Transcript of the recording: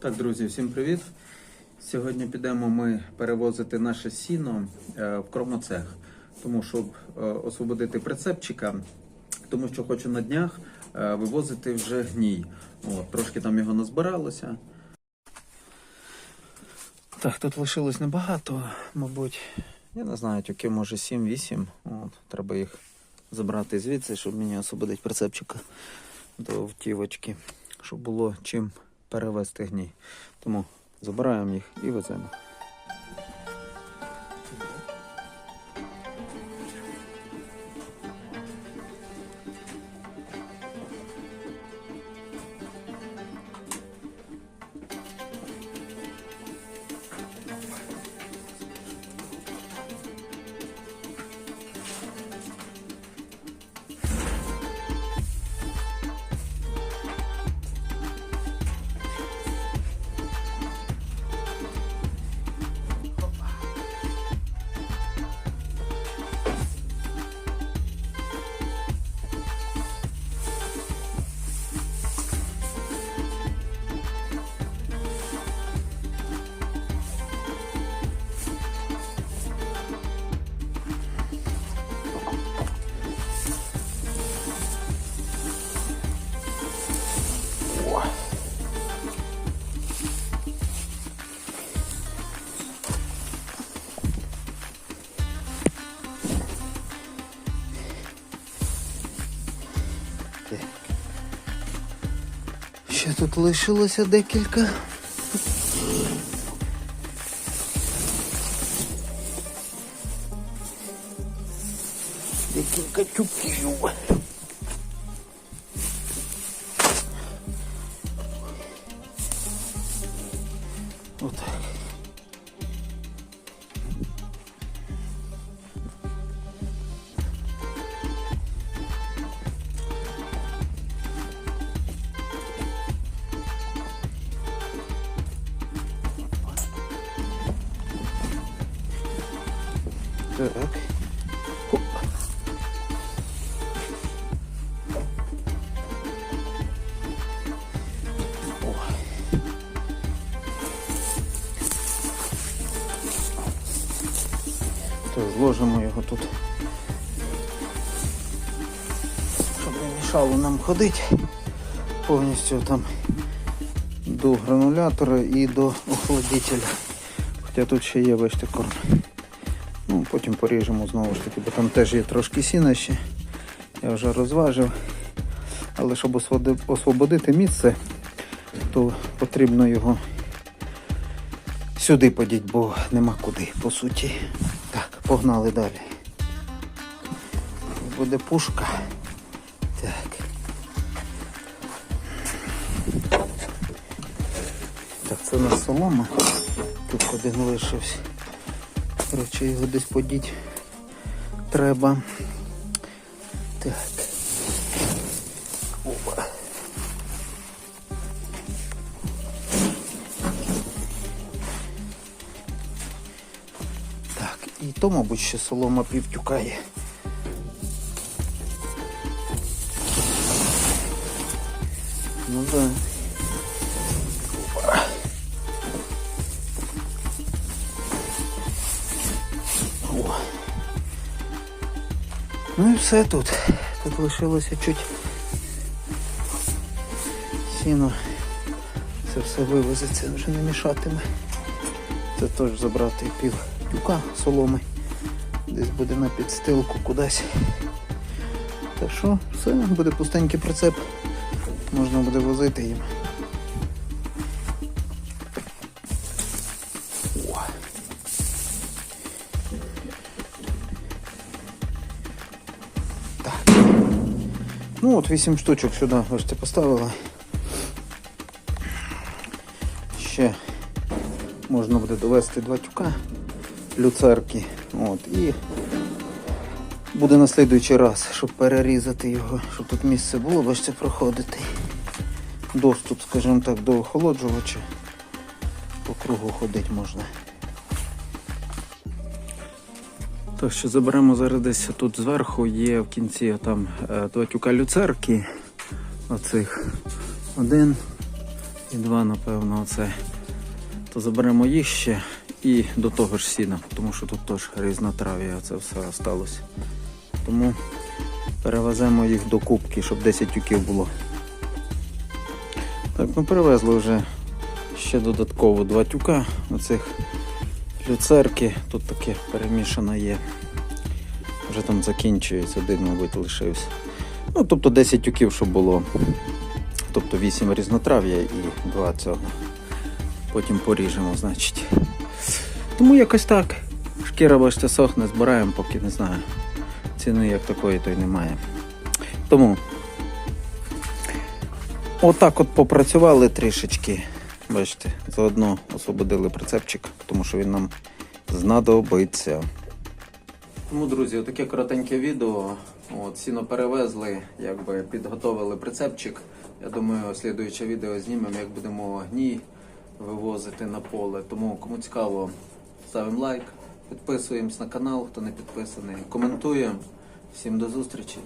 Так, друзі, всім привіт. Сьогодні підемо ми перевозити наше сіно е, в кромоцех, тому щоб е, освободити прицепчика, тому що хочу на днях е, вивозити вже гній. От, трошки там його назбиралося. Так, тут лишилось небагато, мабуть. Я не знаю, тільки може 7-8. От, треба їх забрати звідси, щоб мені освободити прицепчика до втівочки, щоб було чим перевезти гній. Тому забираємо їх і веземо. Тут лишилося декілька. Декілька тюків. Отак. Так. Хоп. О. То зложимо його тут. Щоб не мішало нам ходити повністю там до гранулятора і до охолодителя. Хоча тут ще є бачите корм. Ну, потім поріжемо знову ж таки, бо там теж є трошки сіна ще. Я вже розважив. Але щоб освободити місце, то потрібно його сюди подіть, бо нема куди, по суті. Так, погнали далі. Буде пушка. Так. Так, це у нас солома. Тут один лишився. Коротше, його десь подіть треба. Так. Опа. Так, і то, мабуть, ще солома півтюкає. Ну і все тут. Тут лишилося чуть сіно. Це все вивезеться, вже не мішатиме. Це теж забрати пів тюка соломи. Десь буде на підстилку кудись. Так що, все, буде пустенький прицеп. Можна буде возити їм. Ну от 8 штучок сюди, бачите, поставила. Ще можна буде довести два тюка люцерки. От, і буде на слідуючий раз, щоб перерізати його, щоб тут місце було, бачите, проходити. Доступ, скажімо так, до охолоджувача. По кругу ходити можна. Так що заберемо зараз десь тут зверху, є в кінці там е, два тюка люцерки. Оцих. Один, І два, напевно, оце. То заберемо їх ще і до того ж сіна, тому що тут теж різнотрав'я, це все осталось. Тому перевеземо їх до кубки, щоб 10 тюків було. Так, ми привезли вже ще додатково два тюка оцих люцерки. Тут таке перемішано є. Вже там закінчується, один, мабуть, лишився. Ну, тобто 10 тюків, щоб було. Тобто 8 різнотрав'я і 2 цього. Потім поріжемо, значить. Тому якось так. Шкіра, бачите, сохне, збираємо, поки не знаю. Ціни як такої то й немає. Тому отак от попрацювали трішечки. Бачите, заодно освободили прицепчик, тому що він нам знадобиться. Тому, друзі, таке коротеньке відео. От, сіно перевезли, якби підготовили прицепчик. Я думаю, слідуюче відео знімемо, як будемо гній вивозити на поле. Тому кому цікаво, ставимо лайк, підписуємось на канал, хто не підписаний, коментуємо. Всім до зустрічі!